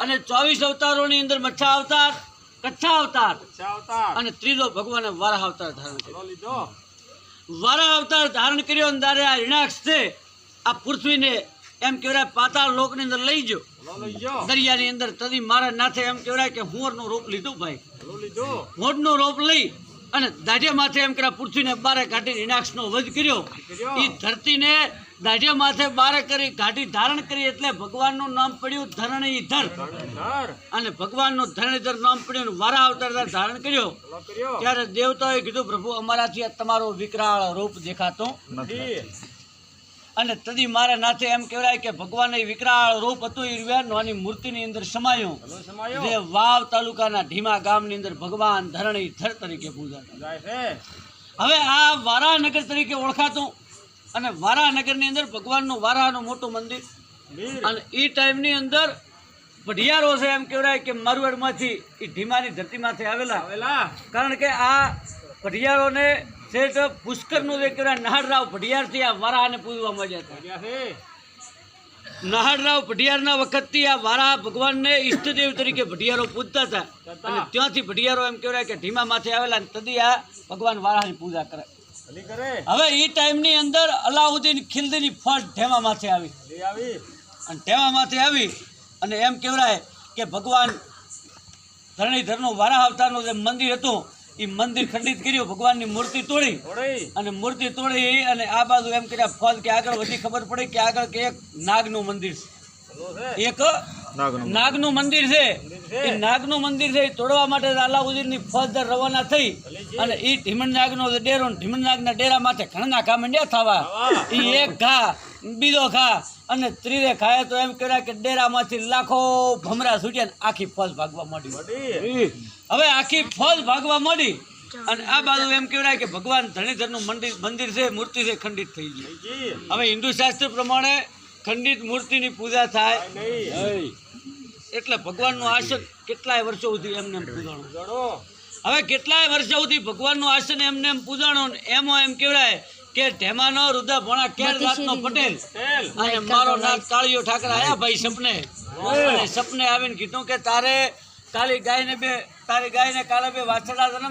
અને ચોવીસ અવતારોની અંદર મચ્છા અવતાર કચ્છા અવતાર અને ત્રીજો ભગવાને વારાહ અવતાર ધારણ કર્યો. લીધો. વારા અવતાર ધારણ કર્યો અને આ રિણાક્ષ છે આ પૃથ્વીને એમ કહેવાય પાતાળ લોકની અંદર લઈ જો દરિયાની અંદર તદી મારા નાથે એમ કહેવાય કે હુંવરનું રૂપ લીધું ભાઈ. હોડનો રોપ લઈ અને દાઢિયા માથે એમ કર્યા પૃથ્વીને બારે કાઢી રિણાક્ષનો વધ કર્યો. એ ધરતીને દાઢિયા માથે બારે કરી ઘાટી ધારણ કરી એટલે ભગવાનનું નામ પડ્યું ધરણી ધર અને ભગવાનનું ધરણીધર નામ પડ્યું વારા અવતાર ધારણ કર્યો. ત્યારે દેવતાઓએ કીધું પ્રભુ અમારાથી તમારો વિકરાળ રૂપ દેખાતો નથી. અને તદી મારા નાથે એમ કહેવાય કે ભગવાન વિકરાળ રૂપ હતું એ રહ્યા નાની મૂર્તિની અંદર સમાયું. જે વાવ તાલુકાના ઢીમા ગામની અંદર ભગવાન ધરણી ધર તરીકે પૂજાતા હવે આ વારાનગર તરીકે ઓળખાતું અને વારાનગરની અંદર ભગવાનનું વારાનું મોટું મંદિર. અને એ ટાઈમની અંદર ભઢિયારો છે એમ કહેવાય કે મારવાડમાંથી એ ઢીમાની ધરતીમાંથી આવેલા. આવેલા. કારણ કે આ ભઢિયારોને શેઠ પુષ્કરનું કહેવાય નહાડરાવ ભઢિયારથી આ વારાને પૂજવા મળ્યા હતા. નહાડરાવ ભઢિયારના વખતથી આ વારા ભગવાનને ઈષ્ટદેવ તરીકે ભઢિયારો પૂજતા હતા. અને ત્યાંથી ભઢિયારો એમ કહેવાય કે ધીમા માથે આવેલા તદી આ ભગવાન વારાની પૂજા કરે. હવે એ ટાઈમની અંદર અલાઉદ્દીન ખિલદીની ફટ ઢેમા માથે આવી. આવી? અને ઢેમા માથે આવી અને એમ કહેવાય કે ભગવાન ધરણીધરનું વારા અવતારનું જે મંદિર હતું એ મંદિર ખંડિત કર્યું ભગવાનની મૂર્તિ તોડી. અને મૂર્તિ તોડી અને આ બાજુ એમ કર્યા ફોન કે આગળ વધી ખબર પડી કે આગળ કે એક નાગનું મંદિર છે. એક નાગનું મંદિર. છે. એ નાગનું મંદિર છે એ તોડવા માટે અલાઉદ્દીનની ફોજદાર રવાના થઈ. અને એ ઢીમણ નાગનો ડેરો ને ઢીમણ નાગના ડેરા માથે ઘણા ઘા મંડ્યા થવા. એ એક ઘા. બીજો ખા અને ત્રીજે ખાય તો એમ કહેવાય કે ડેરામાંથી લાખો ભમરા છૂટ્યા ને આખી ફોજ ભાગવા મળી. હવે આખી ફોજ ભાગવા મળી અને આ બાજુ એમ કહેવાય કે ભગવાન ધણીધરનું મંદિર મંદિર છે મૂર્તિ છે ખંડિત થઈ ગઈ. હવે હિન્દુ શાસ્ત્ર પ્રમાણે ખંડિત મૂર્તિની પૂજા થાય. નહીં. એટલે ભગવાનનું આસન કેટલાય વર્ષો સુધી એમને એમ પૂજાણું. હવે કેટલાય વર્ષો સુધી ભગવાનનું આસન એમને એમ પૂજાણો ને એમાં એમ કહેવાય કે ઢેમાનો રુદ્ર ભણા કેર રાતનો પટેલ? અને મારો નાથ કાળિયો ઠાકર આયા ભાઈ સપને. અને સપને આવીને કીધું કે તારે કાલી ગાયને બે તારી ગાયને કાલે બે વાછડા